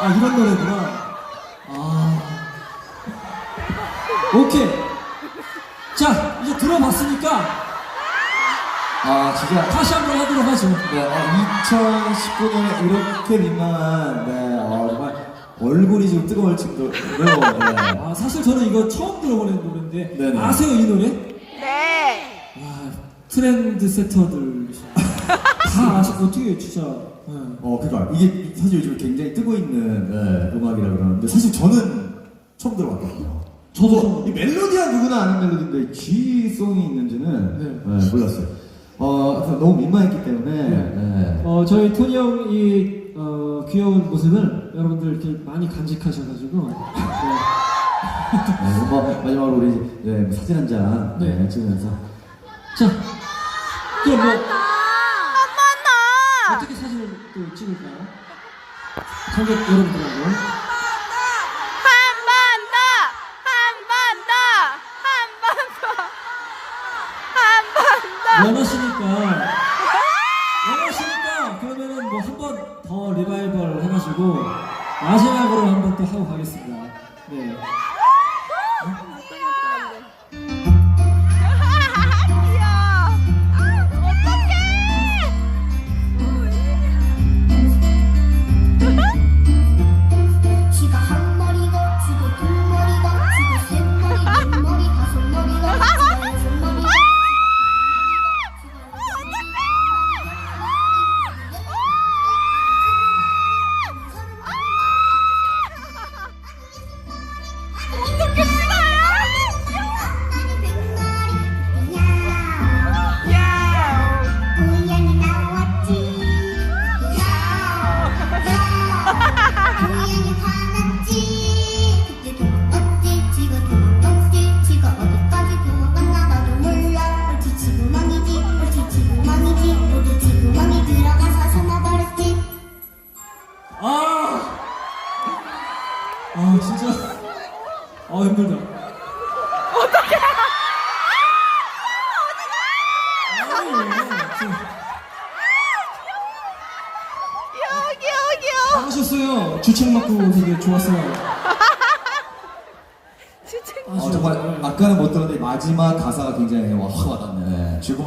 아 이런 노래구나. 아 오케이. 자 이제 들어봤으니까 아 진짜 다시 한 번 하도록 하죠. 네, 어, 2019년에 이렇게 민망한 네, 어, 정말 얼굴이 지금 뜨거울 정도로 네. 아 사실 저는 이거 처음 들어보는 노래인데 네네. 아세요 이 노래? 네. 와 트렌드 세터들 다 아시고 어떻게 진짜 네. 어, 그러니까 이게 사실 요즘 굉장히 뜨고 있는 네, 음악이라 그러는데 사실 저는 처음 들어봤거든요. 저도 이 멜로디야 누구나 아는 멜로디인데 G송이 있는지는 네. 네, 몰랐어요. 어, 그래서 너무 민망했기 때문에 네. 어, 저희 토니 형이 어, 귀여운 모습을 여러분들 이렇게 많이 간직하셔가지고 네. 네, 뭐 마지막으로 우리 네, 뭐 사진 한장 네, 네. 찍으면서 자 그럼 뭐. 어떻게 사진을 또 찍을까요? 관객 여러분들하고 한번 더. 한번 더. 한번 더. 한번 더. 원하시니까 원하시니까 그러면은 뭐 한 번 더 리바이벌 해가지고 마지막으로 한 번 또 하고 가겠습니다. 네. 아 진짜 아 힘들다. 어떡해? 귀여워 귀여워 귀여워. 하셨어요. 주책 맞고 되게 좋았어요. 진짜. 어, 정말 아까는 못 들었는데 마지막 가사가 굉장히 와, 확 와닿네. 네, 즐거운